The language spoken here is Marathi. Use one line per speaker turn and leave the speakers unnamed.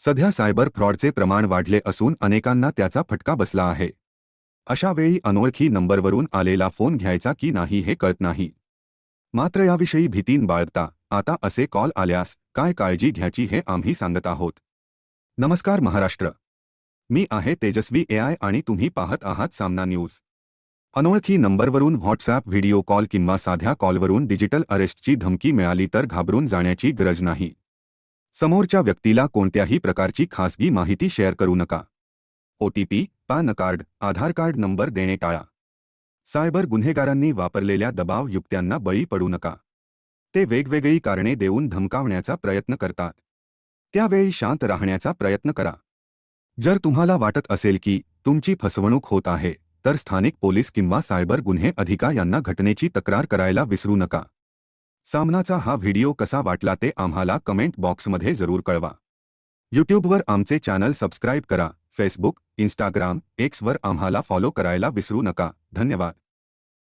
सध्या सायबर फ्रॉडचे प्रमाण वाढले असून अनेकांना त्याचा फटका बसला आहे. अशा वेळी अनोळखी नंबरवरून आलेला फोन घ्यायचा की नाही हे कळत नाही. मात्र याविषयी भीतीन बाळगता आता असे कॉल आल्यास काय काळजी घ्यायची हे आम्ही सांगत आहोत. नमस्कार महाराष्ट्र. मी आहे तेजस्वी एआय आणि तुम्ही पाहत आहात सामना न्यूज. अनोळखी नंबरवरून व्हॉट्सॲप व्हिडिओ कॉल किंवा साध्या कॉलवरून डिजिटल अरेस्टची धमकी मिळाली तर घाबरून जाण्याची गरज नाही. समोरच्या व्यक्तीला कोणत्याही प्रकारची खासगी माहिती शेअर करू नका. OTP PAN card Aadhaar card number देणे टाळा. सायबर गुन्हेगारांनी वापरलेल्या दबाव युक्त्यांना बळी पडू नका. ते वेगवेगळी कारणे देऊन धमकावण्याचा प्रयत्न करतात. त्यावेळी शांत राहण्याचा प्रयत्न करा. जर तुम्हाला वाटत असेल की तुमची फसवणूक होत आहे तर स्थानिक पोलीस किंवा सायबर गुन्हे अधिका यांना घटनेची तक्रार करायला विसरू नका. सामनाचा हा वीडियो कसा वाटला ते आम्हाला कमेंट में ज़रूर कळवा. यूट्यूबवर आमचे चैनल सब्स्क्राइब करा. फेसबुक इंस्टाग्राम एक्सवर आम्हाला फॉलो करायला विसरू नका. धन्यवाद.